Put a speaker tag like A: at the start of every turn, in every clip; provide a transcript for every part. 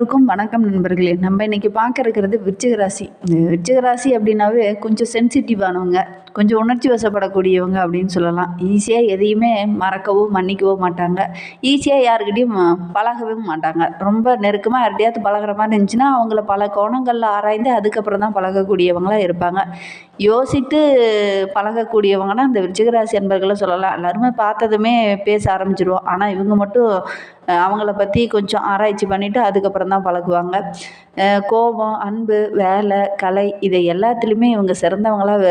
A: எல்லோருக்கும் வணக்கம் நண்பர்களே. நம்ம இன்னைக்கு பார்க்க இருக்கிறது விருச்சிக ராசி. விருச்சிக ராசி அப்படின்னாவே கொஞ்சம் சென்சிட்டிவானவங்க கொஞ்சம் உணர்ச்சி வசப்படக்கூடியவங்க அப்படின்னு சொல்லலாம். ஈஸியாக எதையுமே மறக்கவோ மன்னிக்கவோ மாட்டாங்க. ஈஸியாக யாருக்கிட்டையும் பழகவே மாட்டாங்க. ரொம்ப நெருக்கமாக யார்கிட்டையாவது பழகுற மாதிரி இருந்துச்சுன்னா அவங்கள பல கோணங்களில் ஆராய்ந்து அதுக்கப்புறம் தான் பழகக்கூடியவங்களாக இருப்பாங்க. யோசித்து பழகக்கூடியவங்கன்னா இந்த விருச்சிகராசி அன்பர்களை சொல்லலாம். எல்லாருமே பார்த்ததுமே பேச ஆரம்பிச்சிருவோம். ஆனால் இவங்க மட்டும் அவங்கள பற்றி கொஞ்சம் ஆராய்ச்சி பண்ணிவிட்டு அதுக்கப்புறம் தான் பழகுவாங்க. கோபம் அன்பு வேலை கலை இதை எல்லாத்துலேயுமே இவங்க சிறந்தவங்களாக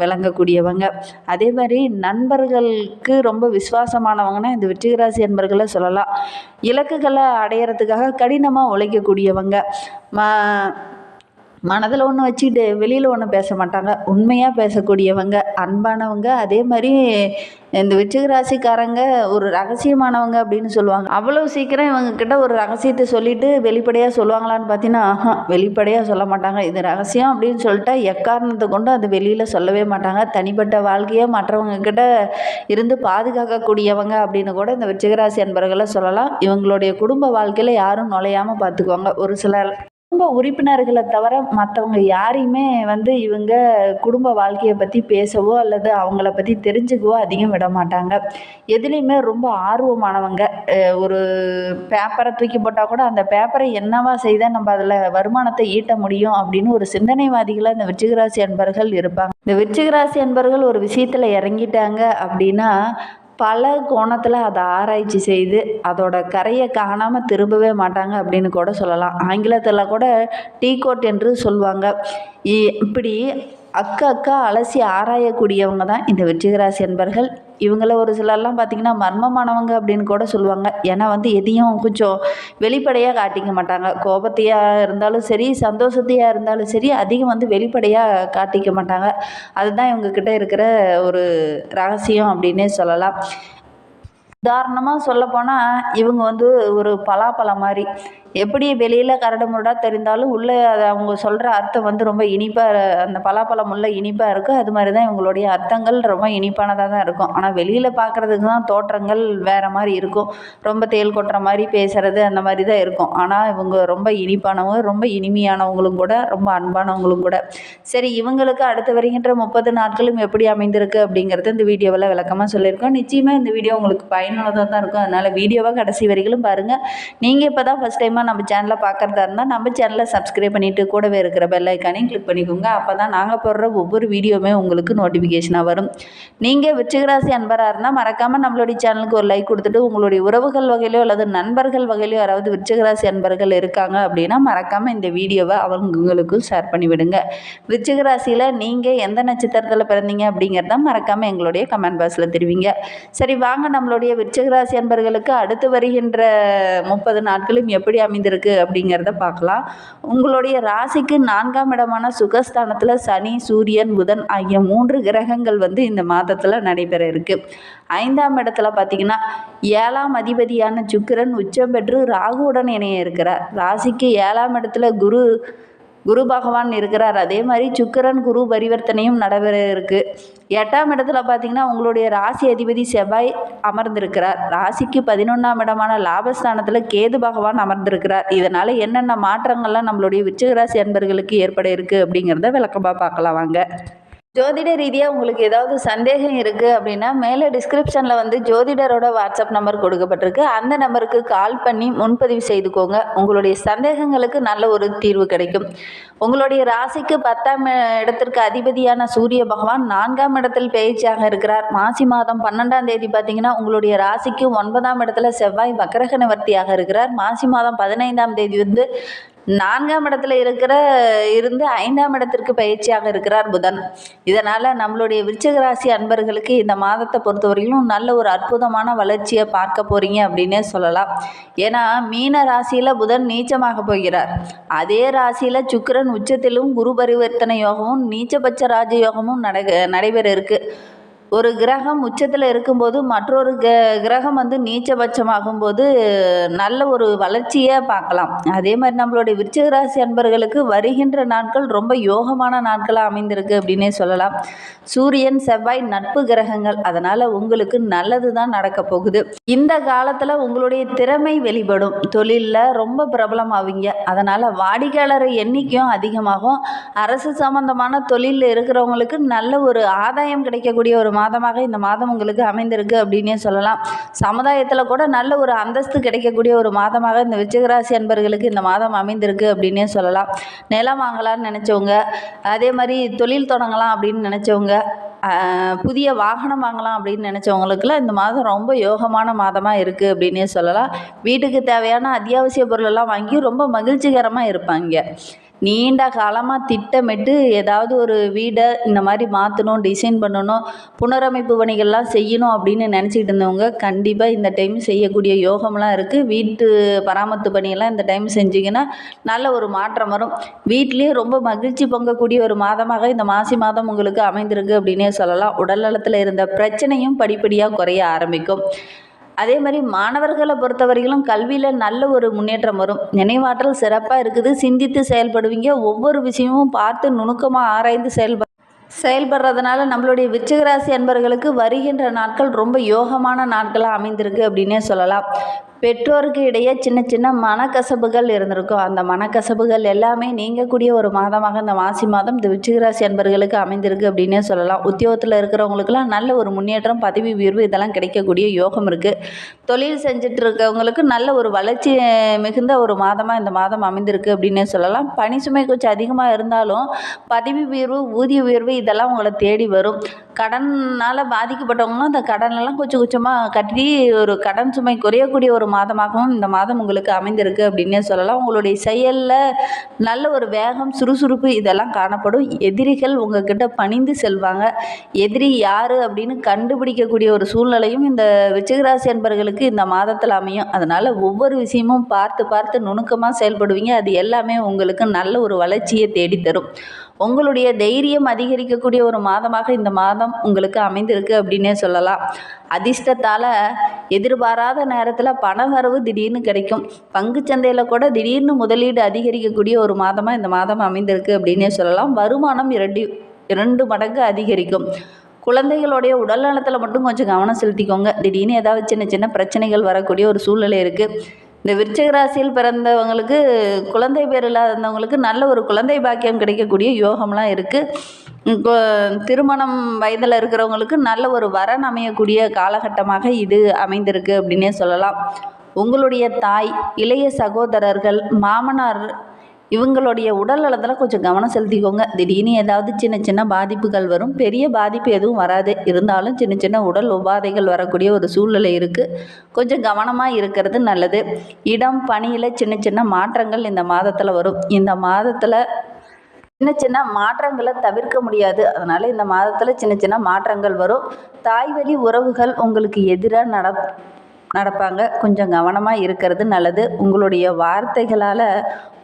A: விளங்கக்கூடியவங்க. அதே மாதிரி நண்பர்களுக்கு ரொம்ப விசுவாசமானவங்கன்னா இந்த விருச்சிகராசி அன்பர்களை சொல்லலாம். இலக்குகளை அடையிறதுக்காக கடினமாக உழைக்கக்கூடியவங்க. ம மனதில் ஒன்று வச்சுக்கிட்டு வெளியில் ஒன்றும் பேச மாட்டாங்க. உண்மையாக பேசக்கூடியவங்க அன்பானவங்க அதே மாதிரி இந்த விருச்சிக ராசிக்காரங்க ஒரு ரகசியமானவங்க அப்படின்னு சொல்லுவாங்க. அவ்வளோ சீக்கிரம் இவங்க கிட்ட ஒரு ரகசியத்தை சொல்லிட்டு வெளிப்படையாக சொல்லுவாங்களான்னு பார்த்தீங்கன்னா ஆஹா, வெளிப்படையாக சொல்ல மாட்டாங்க. இது ரகசியம் அப்படின்னு சொல்லிட்டா எக்காரணத்தை கொண்டு அது வெளியில் சொல்லவே மாட்டாங்க. தனிப்பட்ட வாழ்க்கையை மற்றவங்க கிட்ட இருந்து பாதுகாக்கக்கூடியவங்க அப்படின்னு கூட இந்த விருச்சிகராசி அன்பர்களை சொல்லலாம். இவங்களுடைய குடும்ப வாழ்க்கையில் யாரும் நுழையாமல் பார்த்துக்குவாங்க. ஒரு சிலர் குடும்ப உறுப்பினர்களை தவிர மற்றவங்க யாரையுமே வந்து இவங்க குடும்ப வாழ்க்கையை பற்றி பேசவோ அல்லது அவங்கள பற்றி தெரிஞ்சுக்கவோ அதிகம் விட மாட்டாங்க. எதுலேயுமே ரொம்ப ஆர்வமானவங்க. ஒரு பேப்பரை தூக்கி போட்டால் கூட அந்த பேப்பரை என்னவா செய்தால் நம்ம அதில் வருமானத்தை ஈட்ட முடியும் அப்படின்னு ஒரு சிந்தனைவாதிகளாக இந்த விருச்சிகராசி அன்பர்கள் இருப்பாங்க. இந்த விருச்சிகராசி அன்பர்கள் ஒரு விஷயத்தில் இறங்கிட்டாங்க அப்படின்னா பல கோணத்தில் அதை ஆராய்ச்சி செய்து அதோட கரையை காணாமல் திரும்பவே மாட்டாங்க அப்படின்னு கூட சொல்லலாம். ஆங்கிலத்தில் கூட டீ கோட் என்று சொல்லுவாங்க இ- இப்படி அக்கா அக்கா அலசி ஆராயக்கூடியவங்க தான் இந்த வெற்றிகராசி என்பர்கள் இவங்கள ஒரு சிலர்லாம் பார்த்திங்கன்னா மர்மமானவங்க அப்படின்னு கூட சொல்லுவாங்க. ஏன்னா வந்து எதையும் கொஞ்சம் வெளிப்படையாக காட்டிக்க மாட்டாங்க. கோபத்தையாக இருந்தாலும் சரி சந்தோஷத்தையாக இருந்தாலும் சரி அதிகம் வந்து வெளிப்படையாக காட்டிக்க மாட்டாங்க. அதுதான் இவங்கக்கிட்ட இருக்கிற ஒரு ரகசியம் அப்படின்னே சொல்லலாம். உதாரணமாக சொல்லப்போனால் இவங்க வந்து ஒரு பலாப்பழம் மாதிரி. எப்படி வெளியில் கரடு முரடாக தெரிந்தாலும் உள்ளே அதை அவங்க சொல்கிற அர்த்தம் வந்து ரொம்ப இனிப்பாக அந்த பலாப்பழம் உள்ள இனிப்பாக இருக்குது அது மாதிரி தான் இவங்களுடைய அர்த்தங்கள் ரொம்ப இனிப்பானதாக தான் இருக்கும். ஆனால் வெளியில் பார்க்குறதுக்கு தான் தோற்றங்கள் வேறு மாதிரி இருக்கும். ரொம்ப தேள் கொட்டுற மாதிரி பேசுகிறது அந்த மாதிரி தான் இருக்கும். ஆனால் இவங்க ரொம்ப இனிப்பானவங்க ரொம்ப இனிமையானவங்களும் கூட ரொம்ப அன்பானவங்களும் கூட. சரி இவங்களுக்கு அடுத்து வருகின்ற முப்பது நாட்களும் எப்படி அமைந்திருக்கு அப்படிங்கிறது இந்த வீடியோவில் விளக்கமாக சொல்லியிருக்கோம். நிச்சயமாக இந்த வீடியோ உங்களுக்கு பயனுள்ளதாக தான் இருக்கும். அதனால் வீடியோவாக கடைசி வரைக்கும் பாருங்கள் நீங்கள் இப்போ தான் ஃபஸ்ட் டைமாக நம்ம சேனலை பார்க்குறதா இருந்தால் நம்ம சேனலை சப்ஸ்கிரைப் பண்ணிவிட்டு கூடவே இருக்கிற பெல் ஐக்கானையும் கிளிக் பண்ணிக்கோங்க. அப்போ தான் நாங்கள் போடுற ஒவ்வொரு வீடியோவுமே உங்களுக்கு நோட்டிஃபிகேஷனாக வரும். நீங்கள் விருச்சிகராசி அன்பராக இருந்தால் மறக்காமல் நம்மளுடைய சேனலுக்கு ஒரு லைக் கொடுத்துட்டு உங்களுடைய உறவுகள் வகையிலோ அல்லது நண்பர்கள் வகையிலோ யாராவது விருச்சிகராசி அன்பர்கள் இருக்காங்க அப்படின்னா மறக்காமல் இந்த வீடியோவை அவங்களுக்கும் ஷேர் பண்ணிவிடுங்க விருச்சிகராசியில் நீங்கள் எந்த நட்சத்திரத்தில் பிறந்தீங்க அப்படிங்கிறத மறக்காமல் எங்களுடைய கமெண்ட் பாக்ஸில் தெரிவிங்க. சரி வாங்க நம்மளுடைய விருச்சிகராசி அன்பர்களுக்கு அடுத்து வருகின்ற முப்பது நாட்களும் எப்படி அமைந்திருக்கு அப்படிங்கிறத பார்க்கலாம். உங்களுடைய ராசிக்கு நான்காம் இடமான சுகஸ்தானத்தில் சனி சூரியன் புதன் ஆகிய மூன்று கிரகங்கள் வந்து இந்த மாதத்தில் நடைபெற இருக்கு. ஐந்தாம் இடத்துல பார்த்தீங்கன்னா ஏழாம் அதிபதியான சுக்கிரன் உச்சம் பெற்று ராகுவுடன் இணைய இருக்கிறார். ராசிக்கு ஏழாம் இடத்துல குரு குரு பகவான் இருக்கிறார். அதே மாதிரி சுக்கிரன் குரு பரிவர்த்தனையும் நடைபெற இருக்கு எட்டாம் இடத்துல பார்த்தீங்கன்னா உங்களுடைய ராசி அதிபதி செவ்வாய் அமர்ந்திருக்கிறார். ராசிக்கு பதினொன்றாம் இடமான லாபஸ்தானத்தில் கேது பகவான் அமர்ந்திருக்கிறார். இதனால் என்னென்ன மாற்றங்கள்லாம் நம்மளுடைய விச்சகராசி ராசி அன்பர்களுக்கு ஏற்பட இருக்குது அப்படிங்கிறத விளக்கமாக பார்க்கலாம் வாங்க. ஜோதிட ரீதியாக உங்களுக்கு ஏதாவது சந்தேகம் இருக்குது அப்படின்னா மேலே டிஸ்கிரிப்ஷனில் வந்து ஜோதிடரோட வாட்ஸ்அப் நம்பர் கொடுக்கப்பட்டிருக்கு. அந்த நம்பருக்கு கால் பண்ணி முன்பதிவு செய்துக்கோங்க. உங்களுடைய சந்தேகங்களுக்கு நல்ல ஒரு தீர்வு கிடைக்கும். உங்களுடைய ராசிக்கு பத்தாம் இடத்திற்கு அதிபதியான சூரிய பகவான் நான்காம் இடத்தில் பயிற்சியாக இருக்கிறார். மாசி மாதம் பன்னெண்டாம் தேதி பார்த்தீங்கன்னா உங்களுடைய ராசிக்கு ஒன்பதாம் இடத்துல செவ்வாய் வக்கரக நிவர்த்தியாக இருக்கிறார். மாசி மாதம் பதினைந்தாம் தேதி வந்து நான்காம் இடத்துல இருக்கிற இருந்து ஐந்தாம் இடத்திற்கு பயிற்சியாக இருக்கிறார் புதன். இதனால் நம்மளுடைய விருச்சிக ராசி அன்பர்களுக்கு இந்த மாதத்தை பொறுத்தவரையிலும் நல்ல ஒரு அற்புதமான வளர்ச்சியை பார்க்க போகிறீங்க அப்படின்னே சொல்லலாம். ஏன்னா மீன ராசியில் புதன் நீச்சமாக போகிறார். அதே ராசியில் சுக்கரன் உச்சத்திலும் குரு பரிவர்த்தனை யோகமும் நீச்சபட்ச ராஜ யோகமும் நட நடைபெற இருக்குது ஒரு கிரகம் உச்சத்தில் இருக்கும்போது மற்றொரு க கிரகம் வந்து நீச்சபட்சமாகும்போது நல்ல ஒரு வளர்ச்சியை பார்க்கலாம். அதே மாதிரி நம்மளுடைய விருச்சிக ராசி அன்பர்களுக்கு வருகின்ற நாட்கள் ரொம்ப யோகமான நாட்களாக அமைந்திருக்கு அப்படின்னே சொல்லலாம். சூரியன் செவ்வாய் நட்பு கிரகங்கள் அதனால் உங்களுக்கு நல்லது தான் நடக்க போகுது. இந்த காலத்தில் உங்களுடைய திறமை வெளிப்படும். தொழிலில் ரொம்ப பிரபலமாவீங்க. அதனால் வாடிக்கையாளர் எண்ணிக்கையும் அதிகமாகும். அரசு சம்பந்தமான தொழிலில் இருக்கிறவங்களுக்கு நல்ல ஒரு ஆதாயம் கிடைக்கக்கூடிய ஒரு மாதமாக இந்த மாதம் உங்களுக்கு அமைந்திருக்கு அப்படின்னே சொல்லலாம். சமுதாயத்தில் கூட நல்ல ஒரு அந்தஸ்து கிடைக்கக்கூடிய ஒரு மாதமாக இந்த விச்சகராசி அன்பர்களுக்கு இந்த மாதம் அமைந்திருக்கு அப்படின்னே சொல்லலாம். நிலம் வாங்கலாம்னு நினச்சவங்க அதே மாதிரி தொழில் தொடங்கலாம் அப்படின்னு நினச்சவங்க புதிய வாகனம் வாங்கலாம் அப்படின்னு நினச்சவங்களுக்குலாம் இந்த மாதம் ரொம்ப யோகமான மாதமாக இருக்குது அப்படின்னே சொல்லலாம். வீட்டுக்கு தேவையான அத்தியாவசிய பொருளெல்லாம் வாங்கி ரொம்ப மகிழ்ச்சிகரமாக இருப்பாங்க. நீண்ட காலமாக திட்டமிட்டு ஏதாவது ஒரு வீடை இந்த மாதிரி மாற்றணும் டிசைன் பண்ணணும் புனரமைப்பு பணிகள்லாம் செய்யணும் அப்படின்னு நினச்சிக்கிட்டு இருந்தவங்க கண்டிப்பாக இந்த டைம் செய்யக்கூடிய யோகம்லாம் இருக்குது வீட்டு பராமரித்து பணியெல்லாம் இந்த டைம் செஞ்சிங்கன்னா நல்ல ஒரு மாற்றம் வரும். வீட்லேயே ரொம்ப மகிழ்ச்சி பொங்கக்கூடிய ஒரு மாதமாக இந்த மாசி மாதம் உங்களுக்கு அமைந்திருக்கு அப்படின்னே சொல்லலாம். உடல்நலத்தில் இருந்த பிரச்சனையும் படிப்படியாக குறைய ஆரம்பிக்கும். அதே மாதிரி மாணவர்களை பொறுத்தவரையிலும் கல்வியில் நல்ல ஒரு முன்னேற்றம் வரும். நினைவாற்றல் சிறப்பாக இருக்குது. சிந்தித்து செயல்படுவீங்க. ஒவ்வொரு விஷயமும் பார்த்து நுணுக்கமாக ஆராய்ந்து செயல்ப செயல்படுறதுனால நம்மளுடைய விச்சகராசி அன்பர்களுக்கு வருகின்ற நாட்கள் ரொம்ப யோகமான நாட்களாக அமைந்திருக்கு அப்படின்னே சொல்லலாம். பெற்றோருக்கு இடையே சின்ன சின்ன மனக்கசப்புகள் இருந்திருக்கும். அந்த மனக்கசப்புகள் எல்லாமே நீங்கக்கூடிய ஒரு மாதமாக இந்த மாசி மாதம் இந்த விச்சிகராசி அன்பர்களுக்கு அமைந்திருக்கு அப்படின்னே சொல்லலாம். உத்தியோகத்தில் இருக்கிறவங்களுக்குலாம் நல்ல ஒரு முன்னேற்றம் பதவி உயர்வு இதெல்லாம் கிடைக்கக்கூடிய யோகம் இருக்குது தொழில் செஞ்சுட்டு இருக்கவங்களுக்கு நல்ல ஒரு வளர்ச்சி மிகுந்த ஒரு மாதமாக இந்த மாதம் அமைந்திருக்கு அப்படின்னே சொல்லலாம். பணி சுமை கொஞ்சம் அதிகமாக இருந்தாலும் பதவி உயர்வு ஊதிய உயர்வு இதெல்லாம் உங்களை தேடி வரும். கடனால் பாதிக்கப்பட்டவங்களும் அந்த கடனெல்லாம் கொஞ்சம் கொஞ்சமாக கட்டி ஒரு கடன் சுமை குறையக்கூடிய ஒரு மாதமாகவும் இந்த மாதம் உங்களுக்கு அமைந்திருக்கு அப்படின்னே சொல்லலாம். உங்களுடைய செயலில் நல்ல ஒரு வேகம் சுறுசுறுப்பு இதெல்லாம் காணப்படும். எதிரிகள் உங்ககிட்ட பணிந்து செல்வாங்க. எதிரி யார் அப்படின்னு கண்டுபிடிக்கக்கூடிய ஒரு சூழ்நிலையும் இந்த விருச்சிகராசி அன்பர்களுக்கு இந்த மாதத்தில் அமையும். அதனால் ஒவ்வொரு விஷயமும் பார்த்து பார்த்து நுணுக்கமாக செயல்படுவீங்க. அது எல்லாமே உங்களுக்கு நல்ல ஒரு வளர்ச்சியை தேடித்தரும். உங்களுடைய தைரியம் அதிகரிக்கக்கூடிய ஒரு மாதமாக இந்த மாதம் உங்களுக்கு அமைந்திருக்கு அப்படின்னே சொல்லலாம். அதிர்ஷ்டத்தால் எதிர்பாராத நேரத்தில் பண வரவு திடீர்னு கிடைக்கும். பங்குச்சந்தையில் கூட திடீர்னு முதலீடு அதிகரிக்கக்கூடிய ஒரு மாதமாக இந்த மாதம் அமைந்திருக்கு அப்படின்னே சொல்லலாம். வருமானம் இரண்டு இரண்டு மடங்கு அதிகரிக்கும். குழந்தைகளுடைய உடல் நலத்தில் மட்டும் கொஞ்சம் கவனம் செலுத்திக்கோங்க. திடீர்னு ஏதாவது சின்ன சின்ன பிரச்சனைகள் வரக்கூடிய ஒரு சூழ்நிலை இருக்குது இந்த விருச்சிக ராசியில் பிறந்தவங்களுக்கு குழந்தை பேர் இல்லாதவங்களுக்கு நல்ல ஒரு குழந்தை பாக்கியம் கிடைக்கக்கூடிய யோகம்லாம் இருக்குது இப்போ திருமணம் வயதில் இருக்கிறவங்களுக்கு நல்ல ஒரு வரன் அமையக்கூடிய காலகட்டமாக இது அமைந்திருக்கு அப்படின்னே சொல்லலாம். உங்களுடைய தாய் இளைய சகோதரர்கள் மாமனார் இவங்களுடைய உடல் நலத்தில் கொஞ்சம் கவனம் செலுத்திக்கோங்க. திடீர்னு ஏதாவது சின்ன சின்ன பாதிப்புகள் வரும். பெரிய பாதிப்பு எதுவும் வராது. இருந்தாலும் சின்ன சின்ன உடல் உபாதைகள் வரக்கூடிய ஒரு சூழ்நிலை இருக்குது கொஞ்சம் கவனமாக இருக்கிறது நல்லது. இடம் பணியில் சின்ன சின்ன மாற்றங்கள் இந்த மாதத்தில் வரும். இந்த மாதத்தில் சின்ன சின்ன மாற்றங்களை தவிர்க்க முடியாது. அதனால் இந்த மாதத்தில் சின்ன சின்ன மாற்றங்கள் வரும். தாய்வழி உறவுகள் உங்களுக்கு எதிராக நட நடப்பாங்க. கொஞ்சம் கவனமாக இருக்கிறது நல்லது. உங்களுடைய வார்த்தைகளால்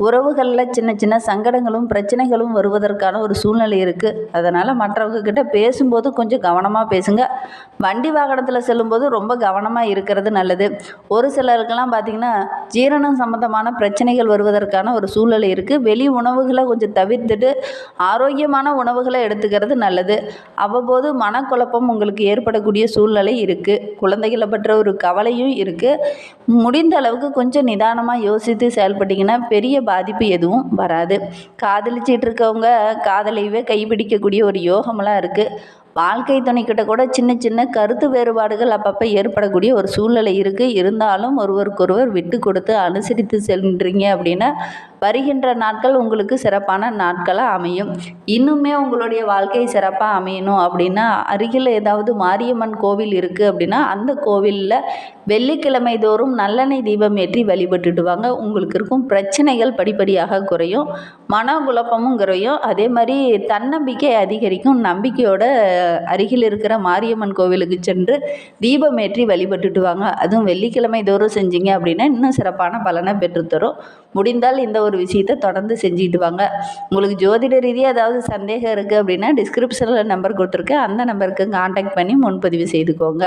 A: உறவுகளில் சின்ன சின்ன சங்கடங்களும் பிரச்சனைகளும் வருவதற்கான ஒரு சூழ்நிலை இருக்குது அதனால் மற்றவங்கக்கிட்ட பேசும்போது கொஞ்சம் கவனமாக பேசுங்க. வண்டி வாகனத்தில் செல்லும்போது ரொம்ப கவனமாக இருக்கிறது நல்லது. ஒரு சிலருக்கெல்லாம் பார்த்திங்கன்னா ஜீரணம் சம்மந்தமான பிரச்சனைகள் வருவதற்கான ஒரு சூழ்நிலை இருக்குது வெளி உணவுகளை கொஞ்சம் தவிர்த்துட்டு ஆரோக்கியமான உணவுகளை எடுத்துக்கிறது நல்லது. அவ்வப்போது மனக்குழப்பம் உங்களுக்கு ஏற்படக்கூடிய சூழ்நிலை இருக்குது குழந்தைகளை பற்ற ஒரு கவலையும் இருக்குது முடிந்த அளவுக்கு கொஞ்சம் நிதானமாக யோசித்து செயல்பட்டிங்கன்னா பெரிய பாதிப்பு எதுவும் வராது. காதலிச்சிட்டு இருக்கவங்க காதலையவே கைப்பிடிக்கக்கூடிய ஒரு யோகமெல்லாம் இருக்குது வாழ்க்கை துணைக்கிட்ட கூட சின்ன சின்ன கருத்து வேறுபாடுகள் அப்பப்போ ஏற்படக்கூடிய ஒரு சூழ்நிலை இருக்குது இருந்தாலும் ஒருவருக்கொருவர் விட்டு கொடுத்து அனுசரித்து செல்றீங்க அப்படின்னா வருகின்ற நாட்கள் உங்களுக்கு சிறப்பான நாட்களாக அமையும். இன்னுமே உங்களுடைய வாழ்க்கை சிறப்பாக அமையணும் அப்படின்னா அருகில் ஏதாவது மாரியம்மன் கோவில் இருக்குது அப்படின்னா அந்த கோவிலில் வெள்ளிக்கிழமை தோறும் நல்லெண்ணெய் தீபம் ஏற்றி வழிபட்டுட்டு வாங்க உங்களுக்கு இருக்கும் பிரச்சனைகள் படிப்படியாக குறையும். மன குழப்பமும் குறையும். அதே மாதிரி தன்னம்பிக்கை அதிகரிக்கும். நம்பிக்கையோட அருகில் இருக்கிற மாரியம்மன் கோவிலுக்கு சென்று தீபம் ஏற்றி வழிபட்டுட்டு வாங்க அதுவும் வெள்ளிக்கிழமை தோறும் செஞ்சீங்க அப்படின்னா இன்னும் சிறப்பான பலனை பெற்றுத்தரும். முடிந்தால் இந்த ஒரு விஷயத்தை தொடர்ந்து செஞ்சுட்டு வாங்க உங்களுக்கு ஜோதிட ரீதியாக ஏதாவது சந்தேகம் இருக்குது அப்படின்னா டிஸ்கிரிப்ஷனில் நம்பர் கொடுத்துருக்கேன். அந்த நம்பருக்கு காண்டாக்ட் பண்ணி முன்பதிவு செய்துக்கோங்க.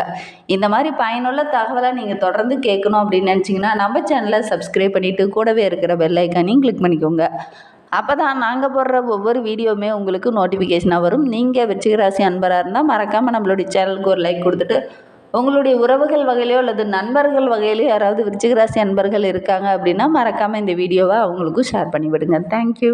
A: இந்த மாதிரி பயனுள்ள தகவலை நீங்கள் தொடர்ந்து கேட்கணும் அப்படின்னு நினச்சிங்கன்னா நம்ம சேனலை சப்ஸ்கிரைப் பண்ணிவிட்டு கூடவே இருக்கிற பெல்லைக்கானையும் கிளிக் பண்ணிக்கோங்க. அப்போ தான் நாங்கள் போடுற ஒவ்வொரு வீடியோவுமே உங்களுக்கு நோட்டிஃபிகேஷனாக வரும். நீங்கள் விருச்சிக ராசி அன்பராக இருந்தால் மறக்காமல் நம்மளுடைய சேனலுக்கு ஒரு லைக் கொடுத்துட்டு உங்களுடைய உறவுகள் வகையிலையோ அல்லது நண்பர்கள் வகையிலையோ யாராவது விருச்சிகராசி அன்பர்கள் இருக்காங்க அப்படின்னா மறக்காமல் இந்த வீடியோவை அவங்களுக்கும் ஷேர் பண்ணி விடுங்க தேங்க்யூ